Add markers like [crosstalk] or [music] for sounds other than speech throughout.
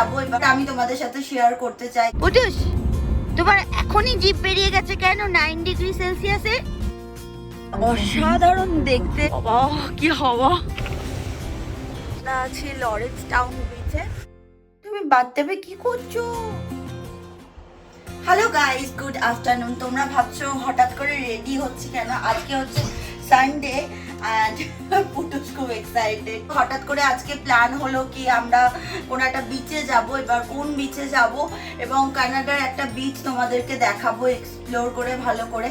যাব এবার আমি তোমাদের সাথে শেয়ার করতে চাই। উঠুস তোমার এখনই জিপ বেরিয়ে গেছে কেন? নাইন ডিগ্রি সেলসিয়াসে অসাধারণ দেখতে। কি হাওয়া। আছে লরেন্স টাউন বিচে তুমি বাথটাবে কি করছ? হ্যালো গাইস গুড আফটারনুন তোমরা ভাবছ হঠাৎ করে রেডি হচ্ছে কেন? আজকে হচ্ছে সানডে অ্যান্ড [laughs] পুটুস খুব এক্সাইটেড হঠাৎ করে আজকে প্ল্যান হলো কি আমরা কোনো একটা বিচে যাব, এবার কোন বিচে যাব, এবং কানাডার একটা বিচ তোমাদেরকে দেখাবো এক্সপ্লোর করে, ভালো করে।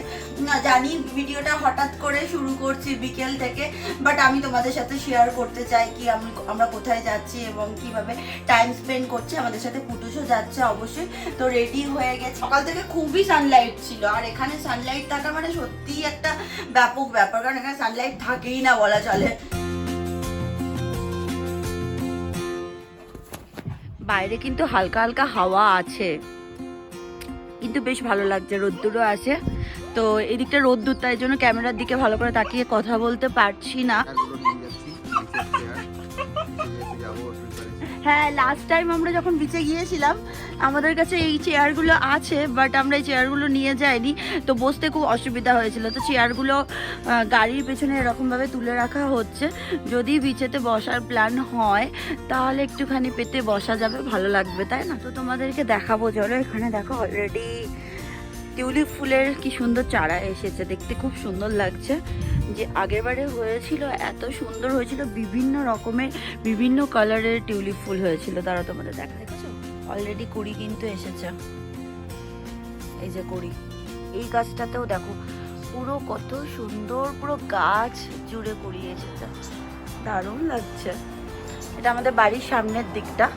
জানি ভিডিওটা হঠাৎ করে শুরু করছি বিকেল থেকে বাট আমি তোমাদের সাথে শেয়ার করতে চাই কি আমি, আমরা কোথায় যাচ্ছি এবং কীভাবে টাইম স্পেন্ড করছি। আমাদের সাথে পুটুসও যাচ্ছে অবশ্যই। তো রেডি হয়ে গেছে। সকাল থেকে খুবই সানলাইট ছিল। আর এখানে সানলাইট থাকা মানে সত্যিই একটা ব্যাপক ব্যাপার। কারণ এখানে সানলাইট থাকেই না বলা চলে। বাইরে কিন্তু হালকা হালকা হাওয়া আছে। কিন্তু বেশ ভালো লাগছে, রোদ্দুরও আছে। তো এদিকটা রোদ্দুর, তাই জন্য ক্যামেরার দিকে ভালো করে তাকিয়ে কথা বলতে পারছি না। হ্যাঁ লাস্ট টাইম আমরা যখন বিচে গিয়েছিলাম, আমাদের কাছে এই চেয়ারগুলো আছে বাট আমরা এই চেয়ারগুলো নিয়ে যাইনি, তো বসতে খুব অসুবিধা হয়েছিল। তো চেয়ারগুলো গাড়ির পেছনে এরকমভাবে তুলে রাখা হচ্ছে। যদি বিচেতে বসার প্ল্যান হয়, তাহলে একটুখানি পেতে বসা যাবে, ভালো লাগবে, তাই না? তো তোমাদেরকে দেখাবো, চলো এখানে দেখো অলরেডি টিউলিপ ফুলের কি সুন্দর চারা এসেছে, দেখতে খুব সুন্দর লাগছে। যে আগেরবারে হয়েছিল, এত সুন্দর হয়েছিল, বিভিন্ন রকমের, বিভিন্ন কালারের টিউলিপ ফুল হয়েছিল। তারা তোমাদের দেখা দেখেছ অলরেডি কুড়ি কিন্তু এসেছে। এই যে কুড়ি। এই গাছটাতেও দেখো, পুরো কত সুন্দর, পুরো গাছ জুড়ে কুড়ি এসেছে। দারুণ লাগছে। এটা আমাদের বাড়ির সামনের দিকটা।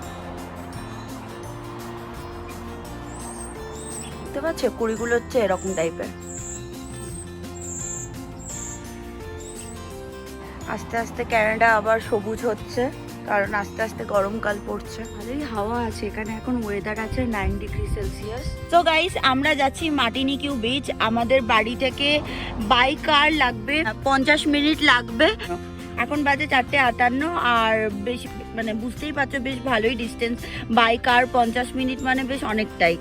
দেখতে পাচ্ছ? কুড়িগুলো হচ্ছে এরকম টাইপের আস্তে আস্তে ক্যানাডা আবার সবুজ হচ্ছে কারণ আস্তে আস্তে গরমকাল পড়ছে। ভালোই হাওয়া আছে এখানে এখন ওয়েদার আছে নাইন ডিগ্রি সেলসিয়াস তো গাইস আমরা যাচ্ছি মাটিনিকিউ বিচ আমাদের বাড়ি থেকে বাই কার লাগবে পঞ্চাশ মিনিট লাগবে। এখন বাজে চারটে আটান্ন আর বেশ মানে বুঝতেই পারছ বেশ ভালোই ডিস্টেন্স বাই কার পঞ্চাশ মিনিট মানে বেশ অনেকটাই।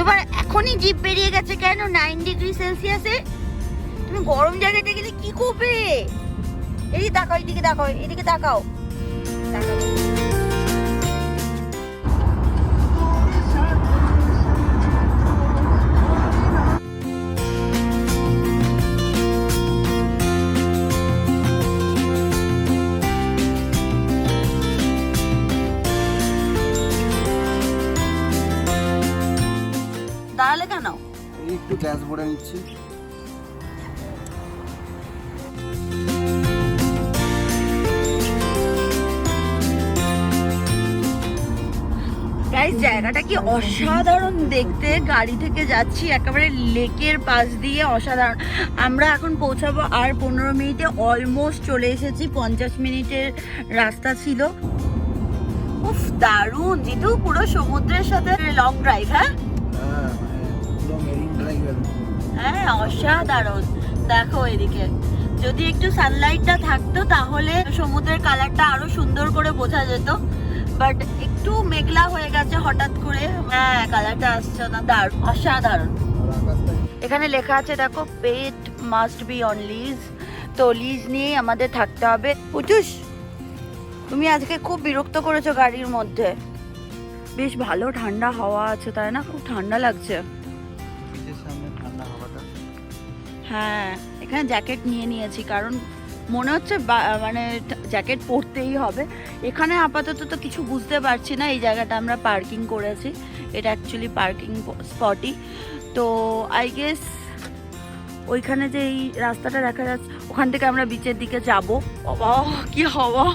তোমার এখনই জিপ বেরিয়ে গেছে কেন? নাইন ডিগ্রি সেলসিয়াসে তুমি গরম জায়গাতে গেলে কি করবে? এদিকে তাকাও এদিকে তাকাও এদিকে তাকাও। তাকাও। দাঁড়ালে কেন? একটু গ্যাস ভরে নিচ্ছি। জায়গাটা কি অসাধারণ দেখতে। গাড়ি থেকে যাচ্ছি একেবারে লেকের পাশ দিয়ে অসাধারণ। আমরা এখন পৌঁছাবো আর পনেরো মিনিটে অলমোস্ট চলে এসেছি। পঞ্চাশ মিনিটের রাস্তা ছিল। উফ দারুণ। জিতু পুরো সমুদ্রের সাথে লং ড্রাইভ হ্যাঁ? হ্যাঁ অসাধারণ। দেখো এদিকে। যদি একটু সানলাইটটা থাকতো, তাহলে সমুদ্রের কালারটা আরও সুন্দর করে বোঝা যেত। বাট একটু মেঘলা হয়ে গেছে হঠাৎ করে। হ্যাঁ কালারটা আসছে না। দারুণ, অসাধারণ। এখানে লেখা আছে, দেখো pet must be on leash তো লিজ নিয়েই আমাদের থাকতে হবে। পুটুস তুমি আজকে খুব বিরক্ত করেছ গাড়ির মধ্যে। বেশ ভালো ঠান্ডা হাওয়া আছে, তাই না? খুব ঠান্ডা লাগছে। হ্যাঁ এখানে জ্যাকেট নিয়ে নিয়েছি, কারণ মনে হচ্ছে মানে জ্যাকেট পরতেই হবে। এখানে আপাতত তো কিছু বুঝতে পারছি না, এই জায়গাটা আমরা পার্কিং করেছি। এটা অ্যাকচুয়ালি পার্কিং স্পটই তো আই গেস ওইখানে যে এই রাস্তাটা দেখা যাচ্ছে, ওখান থেকে আমরা বিচের দিকে যাব। কি হওয়া!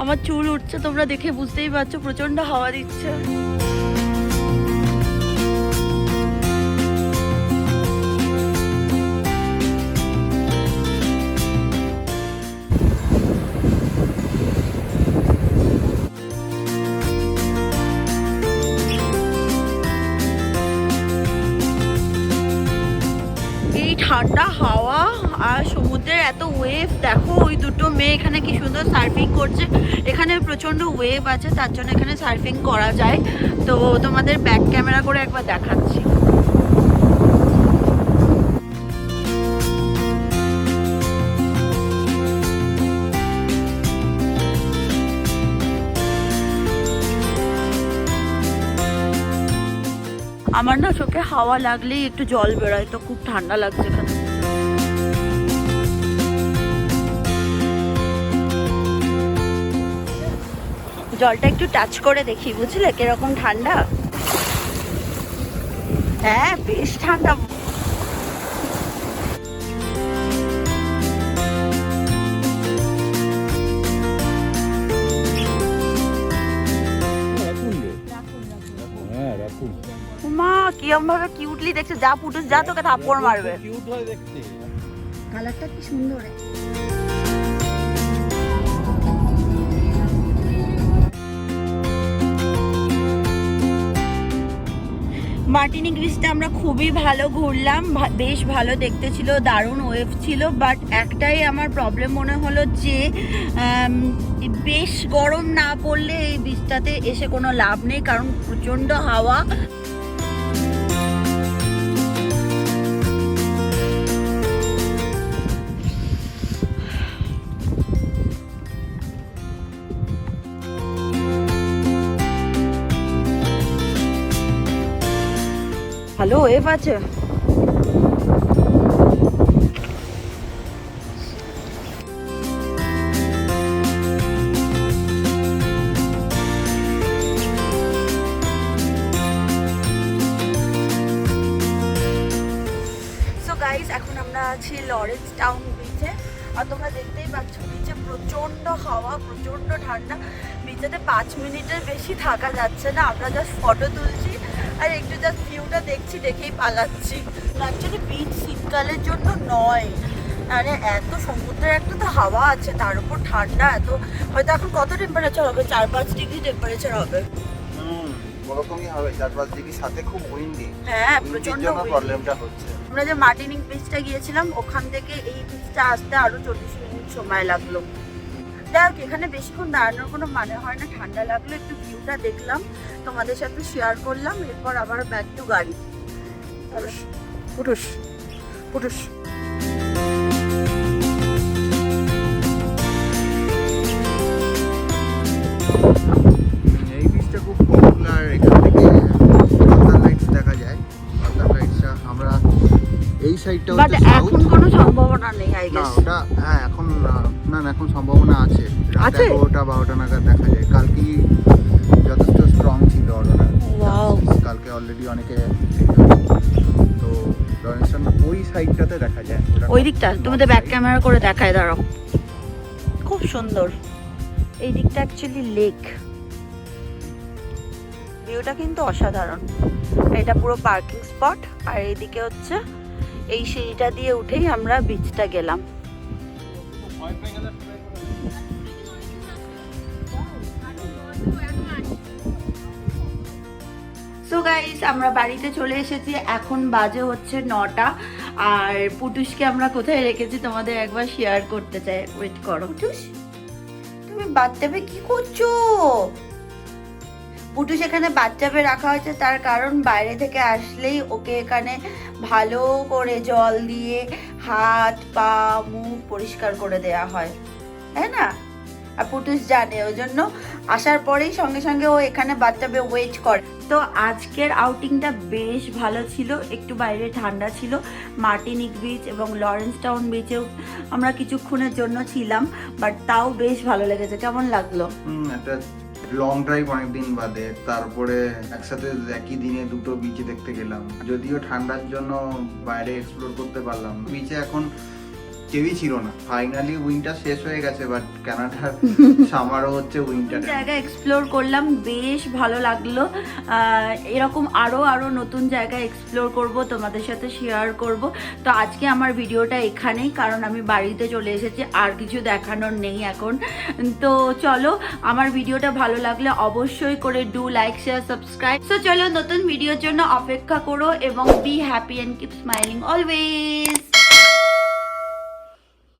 আমার চুল উঠছে, তোমরা দেখে বুঝতেই পারছ প্রচণ্ড হাওয়া দিচ্ছে। সমুদ্রের এত ওয়েভ দেখো ওই দুটো মেয়ে এখানে কি সুন্দর সার্ফিং করছে। এখানে প্রচণ্ড ওয়েভ আছে, তার জন্য এখানে সার্ফিং করা যায়। তো তোমাদের ব্যাক ক্যামেরা করে একবার দেখাচ্ছি। আমার না চোখে হাওয়া লাগলেই একটু জল বেরোয়, তো খুব ঠান্ডা লাগছে এখানে। জলটা একটু টাচ করে দেখি বুঝলে? কীরকম ঠান্ডা? হ্যাঁ বেশ ঠান্ডা। হ্যাঁ মা কিরম ভাবে কিউটলি দেখছে। যা পুটুস যা তোকে থাপ্পড় মারবে। কিউট হয় দেখতে। কালারটা কি সুন্দর। মার্টিনিক গ্রিসটা আমরা খুবই ভালো ঘুরলাম বেশ ভালো দেখতে ছিল, দারুণ ওয়েভ ছিল, বাট একটাই আমার প্রবলেম মনে হলো যে বেশ গরম না পড়লে এই বীজটাতে এসে কোনো লাভ নেই, কারণ প্রচণ্ড হাওয়া। ভালো ওয়েভ আছে। এখন আমরা আছি লরেন্স টাউন বিচে আর তোমরা দেখতেই পাচ্ছ বিচে প্রচণ্ড হাওয়া, প্রচণ্ড ঠান্ডা। বিচেতে পাঁচ মিনিটের বেশি থাকা যাচ্ছে না। আমরা জাস্ট ফটো তুলছি। আর একটু জাস্ট ভিউটা দেখছি দেখেই পালাচ্ছি। অ্যাকচুয়ালি বিচ শীতকালের জন্য নয়। মানে এত সমুদ্রের একটা তো হাওয়া আছে তার উপর ঠান্ডা এত। হয়তো এখন কত টেম্পারেচার হবে? চার পাঁচ ডিগ্রি টেম্পারেচার হবে। ওরকমই হবে। চার পাঁচ ডিগ্রি সাথে খুব উইন্ডি হ্যাঁ প্রবলেমটা হচ্ছে। আমরা যে মার্টিনিং বিচটা গিয়েছিলাম ওখান থেকে এই বিচটা আসতে আরও চল্লিশ মিনিট সময় লাগল। দেখ এখানে বেশিক্ষণ দাঁড়ানোর কোনো মানে হয় না। ঠান্ডা লাগল একটু ভিউটা দেখলাম। তোমাদের সাথে শেয়ার করলাম এরপর আবার ব্যাক টু গাড়ি। পুরুষ পুরুষ এই বীজটা খুব পপুলার এখান থেকে নর্দার্ন লাইটস দেখা যায়। লাইটসটা আমরা এই সাইডটা বাট এখন কোনো সম্ভাবনা নেই আই গেস ওটা হ্যাঁ এখন না এখন সম্ভাবনা আছে। আছে? এগারোটা বারোটা নাগাদ দেখা যায়। কালকে যথেষ্ট স্ট্রং ছিল Wow. কালকে অলরেডি অনেকে তো লরেন্সন ওই সাইডটাতে দেখা যায়। ওই দিকটা তোমাদের ব্যাক ক্যামেরা করে দেখায় দাঁড়াও। খুব সুন্দর। এই দিকটা অ্যাকচুয়ালি লেক ভিউটা কিন্তু অসাধারণ। এটা পুরো পার্কিং স্পট আর এইদিকে হচ্ছে এই সিঁড়িটা দিয়ে উঠেই আমরা বিচটা গেলাম। সো গাইস আমরা বাড়িতে চলে এসেছি। এখন বাজে হচ্ছে নটা। আর পুটুসকে আমরা কোথায় রেখেছি তোমাদের একবার শেয়ার করতে চাই। ওয়েট করো। পুটুস তুমি বাচ্চাবে কি করছ? পুটুস এখানে বাচ্চাবে রাখা হয়েছে। তার কারণ বাইরে থেকে আসলেই ওকে এখানে ভালো করে জল দিয়ে হাত, পা, মুখ পরিষ্কার করে দেয়া হয়। তাই না? আর পুটুস জানে, ওই জন্য আসার পরেই সঙ্গে সঙ্গে ও এখানে বাচ্চাবে ওয়েট করে। তো আজকের আউটিংটা বেশ ভালো ছিল, একটু বাইরে ঠান্ডা ছিল। মার্টিনিক বিচ এবং লরেন্স টাউন বিচেও আমরা কিছুক্ষণের জন্য ছিলাম বাট তাও বেশ ভালো লেগেছে। কেমন লাগল? লং ড্রাইভ অনেকদিন বাদে, তারপরে একসাথে একই দিনে দুটো বিচে দেখতে গেলাম। যদিও ঠান্ডার জন্য বাইরে এক্সপ্লোর করতে পারলাম বিচে এখন কেউই ছিল না। ফাইনালি উইন্টার শেষ হয়ে গেছে বাট কানাডার সামারও হচ্ছে উইন্টার জায়গা এক্সপ্লোর করলাম বেশ ভালো লাগল। আহ, এরকম আরও আরও নতুন জায়গা এক্সপ্লোর করব তোমাদের সাথে শেয়ার করব। তো আজকে আমার ভিডিওটা এখানেই কারণ আমি বাড়িতে চলে এসেছি আর কিছু দেখানোর নেই এখন। তো চলো আমার ভিডিওটা ভালো লাগলে অবশ্যই করে ডু লাইক শেয়ার সাবস্ক্রাইব তো চলো নতুন ভিডিওর জন্য অপেক্ষা করো এবং be happy and keep smiling always